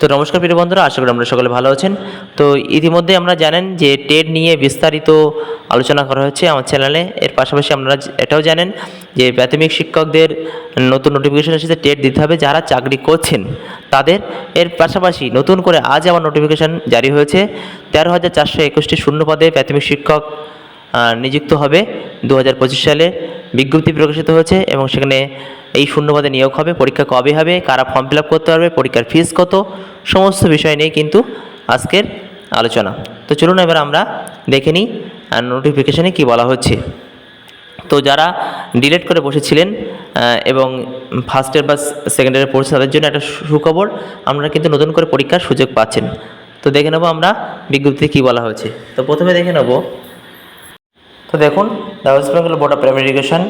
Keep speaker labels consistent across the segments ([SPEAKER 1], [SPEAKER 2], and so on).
[SPEAKER 1] তো নমস্কার প্রিয় বন্ধুরা, আশা করি আমরা সকলে ভালো আছেন। তো ইতিমধ্যে আমরা জানেন যে টেট নিয়ে বিস্তারিত আলোচনা করা হচ্ছে আমার চ্যানেলে। এর পাশাপাশি আপনারা এটাও জানেন যে প্রাথমিক শিক্ষকদের নতুন নোটিফিকেশন এসেছে টেট দিতে হবে, যারা চাকরি করছেন তাদের। এর পাশাপাশি নতুন করে আজ আমার নোটিফিকেশন জারি হয়েছে। তেরো হাজার চারশো একুশটি শূন্য পদে প্রাথমিক শিক্ষক নিযুক্ত হবে দু হাজার পঁচিশ সালে। বিজ্ঞপ্তি প্রকাশিত হয়েছে এবং সেখানে এই শূন্যপদে নিয়োগ হবে। পরীক্ষা কবে হবে? কারা ফর্ম ফিল করতে পারবে? পরীক্ষার ফিস কত? সমস্ত বিষয় নিয়ে কিন্তু আজকের আলোচনা। তো চলুন এবার আমরা দেখে নিই নোটিফিকেশানে কী বলা হচ্ছে। তো যারা ডিলেট করে বসেছিলেন এবং ফার্স্ট ইয়ার বা সেকেন্ড ইয়ারে পড়ছে, তাদের জন্য একটা সুখবর, আপনারা কিন্তু নতুন করে পরীক্ষার সুযোগ পাচ্ছেন। তো দেখে নেব আমরা বিজ্ঞপ্তিতে কী বলা হয়েছে। তো প্রথমে দেখে নেব তো দেখুন the West Bengal board of primary education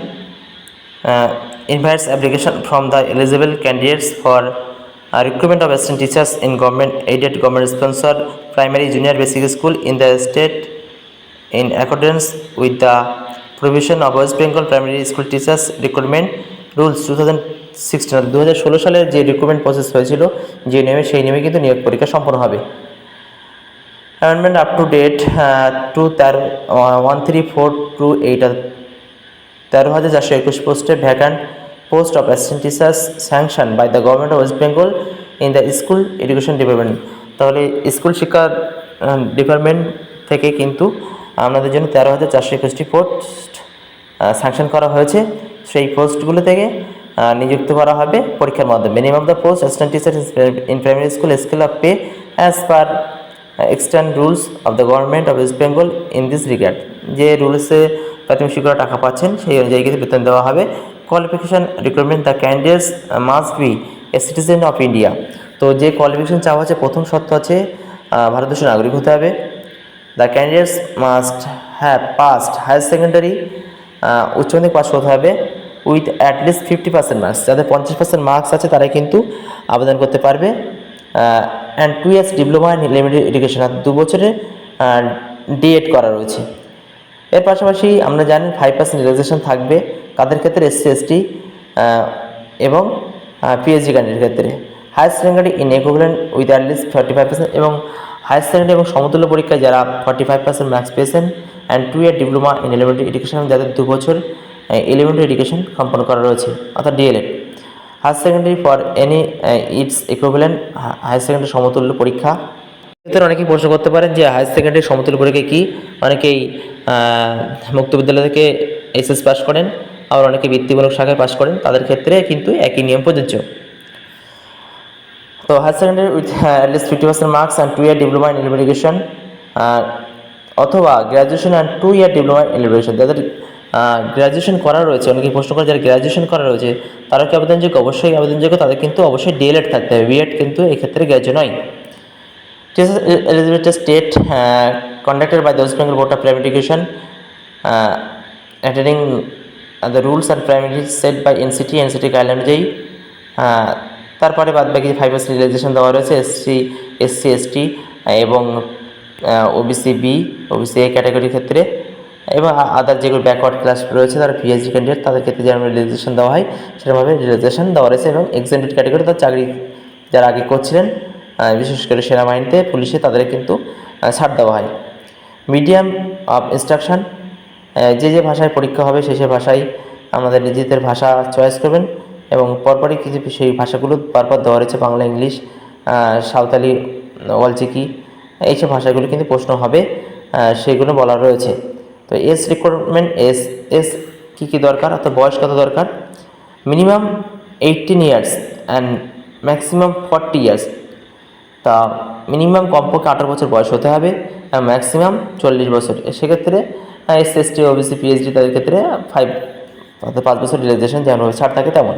[SPEAKER 1] invites application from the eligible candidates for uh, recruitment of assistant teachers in government aided government sponsored primary junior basic school in the state in accordance with the provision of West Bengal primary school teachers recruitment rules 2016 দু হাজার ষোলো সালের যে recruitment process হয়েছিল যে নিয়মে সেই নিয়মে কিন্তু নিয়োগ পরীক্ষা সম্পন্ন হবে amendment up to date to তেরো one three four two eight তেরো হাজার চারশো একুশ পোস্টে vacant post of assistant teachers sanction by the government of West Bengal in the school education department তাহলে স্কুল শিক্ষা ডিপার্টমেন্ট থেকে কিন্তু আপনাদের জন্য তেরো হাজার চারশো একুশটি পোস্ট স্যাংশন করা হয়েছে। সেই পোস্টগুলো থেকে নিযুক্ত করা হবে পরীক্ষার মাধ্যমে। Minimum the post assistant teacher in primary school scale of pay as per extant rules of the government of West Bengal in this regard যে রুলসে প্রাথমিক শিক্ষকরা টাকা পাচ্ছেন, সেই অনুযায়ী কিন্তু বেতন দেওয়া হবে। Qualification recruitment the candidates must be a citizen of India তো যে কোয়ালিফিকেশান চাওয়া হচ্ছে, প্রথম শর্ত আছে ভারতবর্ষের নাগরিক হতে হবে। The candidates must have passed higher secondary উচ্চ মাধ্যমিক পাস করতে হবে with at least fifty percent marks যাদের পঞ্চাশ পার্সেন্ট মার্কস আছে, তারাই কিন্তু আবেদন করতে পারবে। And two years diploma in limited education দু বছরের ডিএড করা রয়েছে। এর পাশাপাশি আমরা জানি ফাইভ পার্সেন্ট রিলাক্সেশন থাকবে কাদের ক্ষেত্রে? এসসি এসটি এবং পিএইচডি ক্যান্ডিডেট ক্ষেত্রে। Higher secondary in equivalent with at least thirty five percent এবং হায়ার সেকেন্ডারি এবং সমতুল্য পরীক্ষায় যারা ফর্টি ফাইভ পার্সেন্ট মার্কস পেয়েছেন and two year diploma in elementary education যাদের দু বছর এলিমেন্টারি এডুকেশন সম্পন্ন করা রয়েছে, অর্থাৎ D L Ed higher secondary for any its equivalent higher secondary সমতুল্য পরীক্ষা। এদের অনেকেই প্রশ্ন করতে পারেন যে হায়ার সেকেন্ডারি সমতুল্য পরীক্ষা কি? অনেকেই মুক্ত বিদ্যালয় থেকে এসএস পাস করেন, আবার অনেকে বৃত্তিমূলক শাখায় পাস করেন, তাদের ক্ষেত্রে কিন্তু একই নিয়ম প্রযোজ্য। তো higher secondary with at least fifty percent marks and two year diploma in education অথবা graduation and two year diploma in education যাদের গ্র্যাজুয়েশন করা রয়েছে অনেকেই প্রশ্ন করে যারা গ্র্যাজুয়েশন করা রয়েছে তারা কি আবেদনযোগ্য অবশ্যই আবেদনযোগ্য তাদের কিন্তু অবশ্যই ডিএলএড থাকতে হবে। বিএড কিন্তু এক্ষেত্রে গ্র্যাজুয়েট নয়। By the West Bengal Board of Primary Education uh, adhering uh, the rules and parameters set by NCT NCT guideline অনুযায়ী তারপরে বাদ বাকি ফাইভ পার্সেন্ট রিলাইজেশন দেওয়া রয়েছে এসসি এসসি এসটি এবং ওবিসি বি ওবিসি এ ক্যাটাগরির ক্ষেত্রে। এবং আদার যেগুলো ব্যাকওয়ার্ড ক্লাস রয়েছে তারা পিএইচডি ক্যান্ডিডেট তাদের ক্ষেত্রে যেরকম রিলাইজেশন দেওয়া হয়, সেরকমভাবে রিলাইজেশন দেওয়া রয়েছে এবং এক্সেন্টেড ক্যাটাগরি তার চাকরি যারা আগে করছিলেন বিশেষ করে সেনাবাহিনীতে, পুলিশে তাদের কিন্তু ছাড় দেওয়া হয়। মিডিয়াম অফ ইনস্ট্রাকশন যে যে ভাষায় পরীক্ষা হবে সেই সেই ভাষায় আমাদের নিজেদের ভাষা চয়েস করবেন এবং পরপরই কিছু সেই ভাষাগুলো পরপর দেওয়া রয়েছে, বাংলা, ইংলিশ সাঁওতালি ওয়ালচিকি, এইসব ভাষাগুলো কিন্তু প্রশ্ন হবে সেগুলো বলা রয়েছে। তো এস রিক্রুটমেন্ট এস এস কী কী দরকার? অর্থাৎ বয়স কত দরকার? Minimum eighteen years and maximum forty years তা মিনিমাম কমপক্ষে আঠারো বছর বয়স হতে হবে আর ম্যাক্সিমাম চল্লিশ বছর। সেক্ষেত্রে S S T OBC PhD তাদের ক্ষেত্রে ফাইভ অর্থাৎ পাঁচ বছর রিলাইজেশন যেমন ছাড় থাকে তেমন।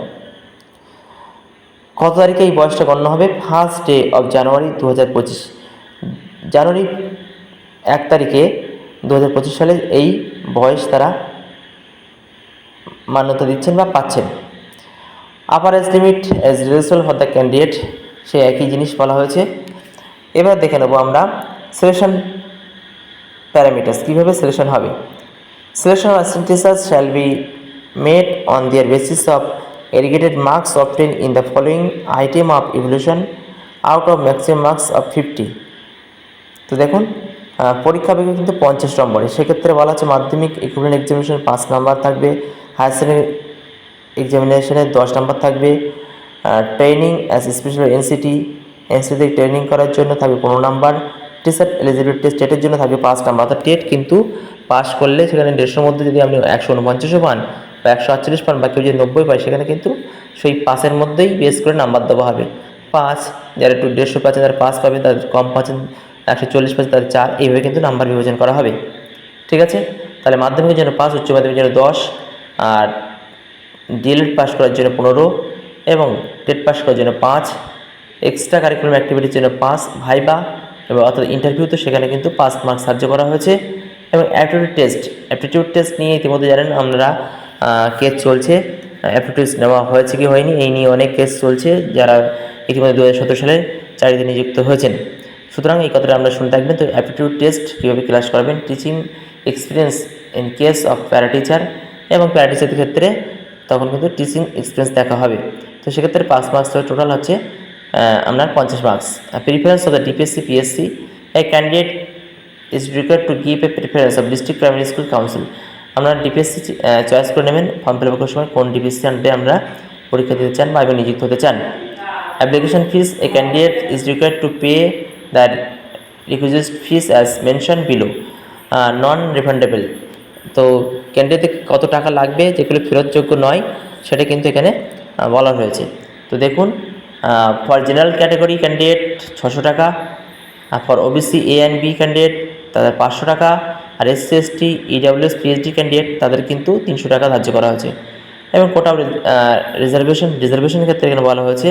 [SPEAKER 1] কত তারিখে এই বয়সটা গণ্য হবে? ফার্স্ট ডে অফ জানুয়ারি দু হাজার পঁচিশ। জানুয়ারি এক তারিখে দু হাজার পঁচিশ সালে এই বয়স তারা মান্যতা দিচ্ছেন বা পাচ্ছেন। Upper age limit age relation for the candidate সে একই জিনিস বলা হয়েছে। এবার দেখে নেব আমরা সিলেকশন প্যারামিটার্স কীভাবে সিলেকশন হবে। Selection of teachers shall be made on their basis of aggregated marks obtain in the following item of evaluation out of maximum marks of fifty তো দেখুন পরীক্ষা হবে কিন্তু পঞ্চাশ নম্বরে। সেক্ষেত্রে বলা হচ্ছে মাধ্যমিক ইকুইভ্যালেন্ট এক্সামিনেশন পাঁচ নাম্বার থাকবে হায়ার সেকেন্ডারি এক্সামিনেশনে দশ নাম্বার থাকবে training as special NCT NCT training করার জন্য থাকবে পনেরো নাম্বার টিচার এলিজিবিলিটি টেস্ট টেটের জন্য থাকবে পাঁচ নাম্বার। অর্থাৎ টেট কিন্তু পাস করলে সেখানে দেড়শোর মধ্যে যদি আপনি একশো উনপঞ্চাশও পান বা একশো আটচল্লিশ পান বা কেউ যদি নব্বই পায়, সেখানে কিন্তু সেই পাসের মধ্যেই বেস করে নাম্বার দেওয়া হবে। পাঁচ, যারা একটু দেড়শো পাচ্ছেন তারা পাস পাবে তাদের কম পাচ্ছেন একশো চল্লিশ পাচ্ছেন তাদের চার, এইভাবে কিন্তু নাম্বার বিভাজন করা হবে। ঠিক আছে? তাহলে মাধ্যমিকের জন্য পাঁচ, উচ্চ মাধ্যমিকের জন্য দশ, আর ডিএলএড পাস করার জন্য পনেরো এবং টেট পাস করার জন্য পাঁচ। এক্সট্রা কারিকুলাম অ্যাক্টিভিটির জন্য পাঁচ, ভাইবা এবং অর্থাৎ ইন্টারভিউ তো সেখানে কিন্তু পাঁচ মার্কস ধার্য করা হয়েছে এবং অ্যাপটিটিউড টেস্ট অ্যাপটিটিউড টেস্ট নিয়ে ইতিমধ্যে জানেন আমরা কেস চলছে। অ্যাপটিটিউড নেওয়া হয়েছে কি হয়নি, এই নিয়ে অনেক কেস চলছে যারা ইতিমধ্যে দু হাজার সতেরো সালে চাকরিতে নিযুক্ত হয়েছেন। সুতরাং এই কথাটা আমরা শুনে থাকবেন। তো অ্যাপটিটিউড টেস্ট কীভাবে ক্লাস করবেন? Teaching experience in case of para teacher এবং প্যারা টিচারের ক্ষেত্রে তখন কিন্তু টিচিং এক্সপিরিয়েন্স দেখা হবে। তো সেক্ষেত্রে পাঁচ মার্কস টোটাল হচ্ছে আপনার পঞ্চাশ marks preference of the DPSC PSC a candidate is required to give a preference of district primary school council আপনারা ডিপিএসসি চয়েস করে নেবেন ফর্ম ফিল করার সময় কোন ডিপিএসসি আন্ডারে আমরা পরীক্ষা দিতে চান বা নিযুক্ত হতে চান। Application fees a candidate is required to pay that requisite fees as mention below non refundable তো ক্যান্ডিডেট কত টাকা লাগবে, যেগুলো ফেরতযোগ্য নয়, সেটা কিন্তু এখানে বলা হয়েছে। তো দেখুন ফর জেনারেল ক্যাটাগরি ক্যান্ডিডেট ছশো টাকা for OBC A and B candidate তাদের পাঁচশো টাকা, আর SC ST EWS PhD candidate তাদের কিন্তু তিনশো টাকা ধার্য করা হয়েছে। এবং কোটা রিজার্ভেশন রিজার্ভেশনের ক্ষেত্রে এখানে বলা হয়েছে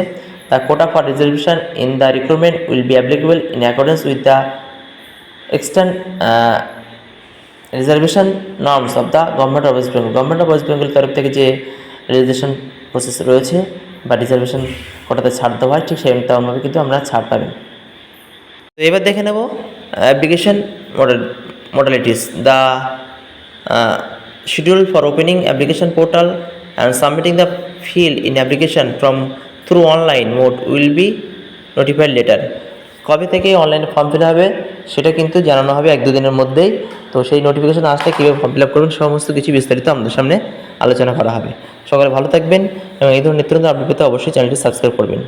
[SPEAKER 1] the quota for reservation in the recruitment will be applicable in accordance with the extant reservation norms of the government of West Bengal government of West Bengal তরফ থেকে যে রিজার্ভেশন প্রসেস রয়েছে বা রিজার্ভেশন কোটাতে ছাড় দেওয়া হয়, ঠিক সেই তেমনভাবে কিন্তু আমরা ছাড় পাবেন তো এবার দেখে নেব application model modalities the schedule for opening application portal and submitting the fill in application from through online mode will be notified later কবে থেকে অনলাইনে ফর্ম ফিল হবে, সেটা কিন্তু জানানো হবে এক দুদিনের মধ্যেই। তো সেই নোটিফিকেশন আসলে কীভাবে ফর্ম ফিল আপ করবেন, সমস্ত কিছু বিস্তারিত আমাদের সামনে আলোচনা করা হবে। সকলে ভালো থাকবেন এবং এই ধরনের নিত্য আপডেট পেতে অবশ্যই চ্যানেলটি সাবস্ক্রাইব করবেন।